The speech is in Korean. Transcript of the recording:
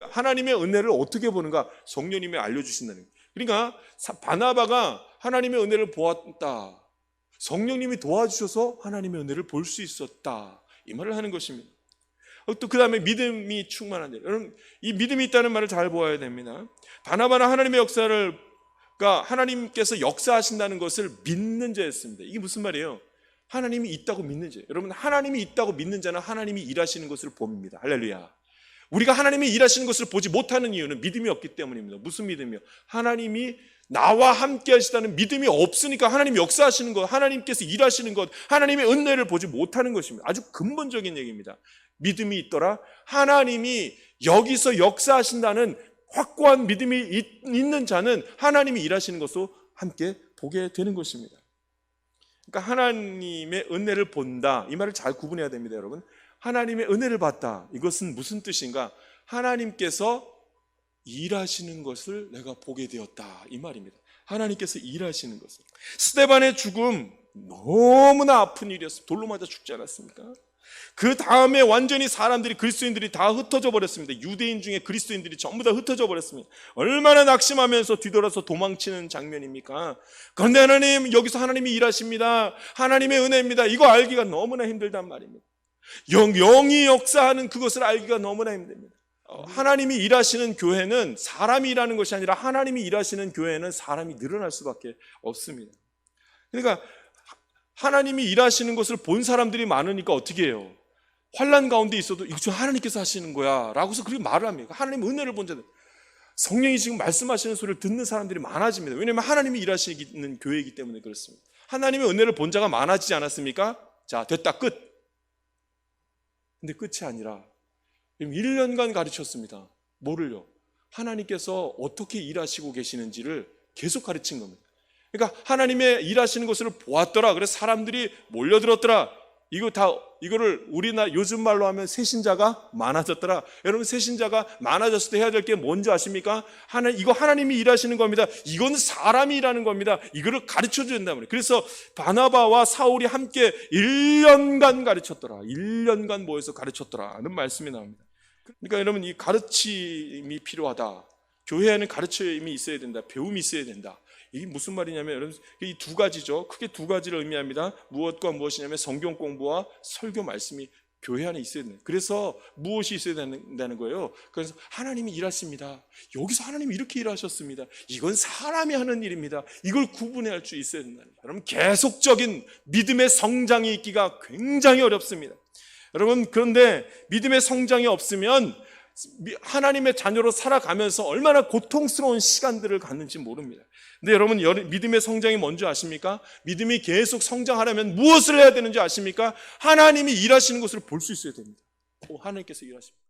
하나님의 은혜를 어떻게 보는가 성령님이 알려주신다는 거예요. 그러니까 사- 바나바가 하나님의 은혜를 보았다. 성령님이 도와주셔서 하나님의 은혜를 볼 수 있었다. 이 말을 하는 것입니다. 또 그 다음에 믿음이 충만한 자. 여러분, 이 믿음이 있다는 말을 잘 보아야 됩니다. 바나바는 하나님의 역사를, 그러니까 하나님께서 역사하신다는 것을 믿는 자였습니다. 이게 무슨 말이에요? 하나님이 있다고 믿는 자. 여러분, 하나님이 있다고 믿는 자는 하나님이 일하시는 것을 봅니다. 할렐루야. 우리가 하나님이 일하시는 것을 보지 못하는 이유는 믿음이 없기 때문입니다. 무슨 믿음이요? 하나님이 나와 함께 하시다는 믿음이 없으니까 하나님이 역사하시는 것, 하나님께서 일하시는 것, 하나님의 은혜를 보지 못하는 것입니다. 아주 근본적인 얘기입니다. 믿음이 있더라. 하나님이 여기서 역사하신다는 확고한 믿음이 있- 있는 자는 하나님이 일하시는 것도 함께 보게 되는 것입니다. 그러니까 하나님의 은혜를 본다. 이 말을 잘 구분해야 됩니다, 여러분. 하나님의 은혜를 받다. 이것은 무슨 뜻인가? 하나님께서 일하시는 것을 내가 보게 되었다. 이 말입니다. 하나님께서 일하시는 것을. 스테반의 죽음 너무나 아픈 일이었습니다. 돌로 맞아 죽지 않았습니까? 그 다음에 완전히 사람들이 그리스도인들이 다 흩어져 버렸습니다. 유대인 중에 그리스도인들이 전부 다 흩어져 버렸습니다. 얼마나 낙심하면서 뒤돌아서 도망치는 장면입니까? 그런데 하나님 여기서 하나님이 일하십니다. 하나님의 은혜입니다. 이거 알기가 너무나 힘들단 말입니다. 영, 영이 역사하는 그것을 알기가 너무나 힘듭니다. 어, 하나님이 일하시는 교회는 사람이 일하는 것이 아니라 하나님이 일하시는 교회는 사람이 늘어날 수밖에 없습니다. 그러니까 하나님이 일하시는 것을 본 사람들이 많으니까 어떻게 해요? 환란 가운데 있어도 이거 저 하나님께서 하시는 거야 라고서 그렇게 말을 합니다. 하나님 은혜를 본 자들 성령이 지금 말씀하시는 소리를 듣는 사람들이 많아집니다. 왜냐하면 하나님이 일하시는 교회이기 때문에 그렇습니다. 하나님의 은혜를 본 자가 많아지지 않았습니까? 자 됐다 끝. 근데 끝이 아니라 1년간 가르쳤습니다. 뭐를요? 하나님께서 어떻게 일하시고 계시는지를 계속 가르친 겁니다. 그러니까 하나님의 일하시는 것을 보았더라. 그래서 사람들이 몰려들었더라. 이거 다 이거를 우리나 요즘 말로 하면 새신자가 많아졌더라. 여러분 새신자가 많아졌을 때 해야 될 게 뭔지 아십니까? 하나 이거 하나님이 일하시는 겁니다. 이건 사람이 일하는 겁니다. 이거를 가르쳐 준다 말이에요. 그래서 바나바와 사울이 함께 1년간 가르쳤더라. 1년간 모여서 가르쳤더라는 말씀이 나옵니다. 그러니까 여러분 이 가르침이 필요하다. 교회에는 가르침이 있어야 된다. 배움이 있어야 된다. 이게 무슨 말이냐면 여러분 이 두 가지죠. 크게 두 가지를 의미합니다. 무엇과 무엇이냐면 성경 공부와 설교 말씀이 교회 안에 있어야 된다. 그래서 무엇이 있어야 된다는 거예요. 그래서 하나님이 일하십니다. 여기서 하나님이 이렇게 일하셨습니다. 이건 사람이 하는 일입니다. 이걸 구분해야 할수 있어야 된다. 여러분 계속적인 믿음의 성장이 있기가 굉장히 어렵습니다. 여러분 그런데 믿음의 성장이 없으면 하나님의 자녀로 살아가면서 얼마나 고통스러운 시간들을 갖는지 모릅니다. 근데 여러분 믿음의 성장이 뭔지 아십니까? 믿음이 계속 성장하려면 무엇을 해야 되는지 아십니까? 하나님이 일하시는 것을 볼 수 있어야 됩니다. 오, 하나님께서 일하십니다.